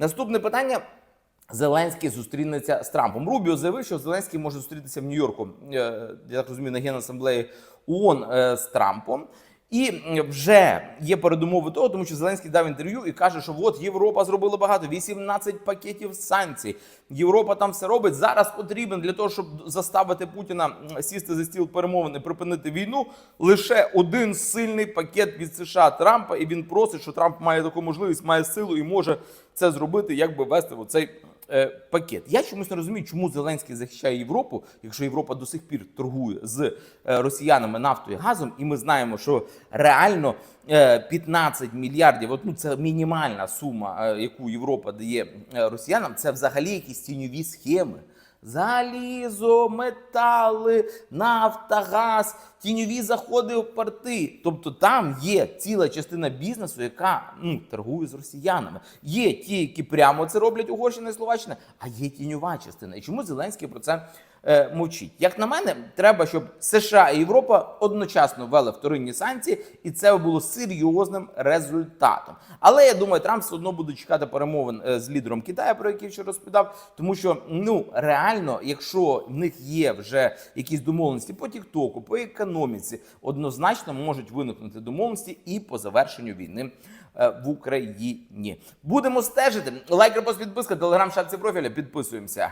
Наступне питання. Зеленський зустрінеться з Трампом. Рубіо заявив, що Зеленський може зустрітися в Нью-Йорку, е, я так розумію, на генасамблеї ООН е, з Трампом. І вже є передумови того, тому що Зеленський дав інтерв'ю і каже, що от Європа зробила багато 18 пакетів санкцій. Європа там все робить. Зараз потрібен для того, щоб заставити Путіна сісти за стіл перемовин і припинити війну. Лише один сильний пакет від США Трампа, і він просить, що Трамп має таку можливість, має силу і може це зробити, якби вести в цей е, пакет. Я чомусь не розумію, чому Зеленський захищає Європу, якщо Європа до сих пір торгує з е, росіянами нафтою і газом, і ми знаємо, що реально е, 15 мільярдів, от, ну, це мінімальна сума, е, яку Європа дає е, росіянам, це взагалі якісь тіньові схеми. Залізо, метали, нафта, газ, тіньові заходи в порти. Тобто там є ціла частина бізнесу, яка ну, торгує з росіянами. Є ті, які прямо це роблять Угорщина і Словаччина, а є тіньова частина. І чому Зеленський про це е, мовчить? Як на мене, треба, щоб США і Європа одночасно ввели вторинні санкції, і це було серйозним результатом. Але я думаю, Трамп все одно буде чекати перемовин е, з лідером Китаю, про який вчора розповідав, тому що ну реально, якщо в них є вже якісь домовленості по Тіктоку, по економіці, однозначно можуть виникнути домовленості і по завершенню війни е, в Україні. Будемо стежити. Лайк, репост, підписка, телеграм, шапці профіля. Підписуємося.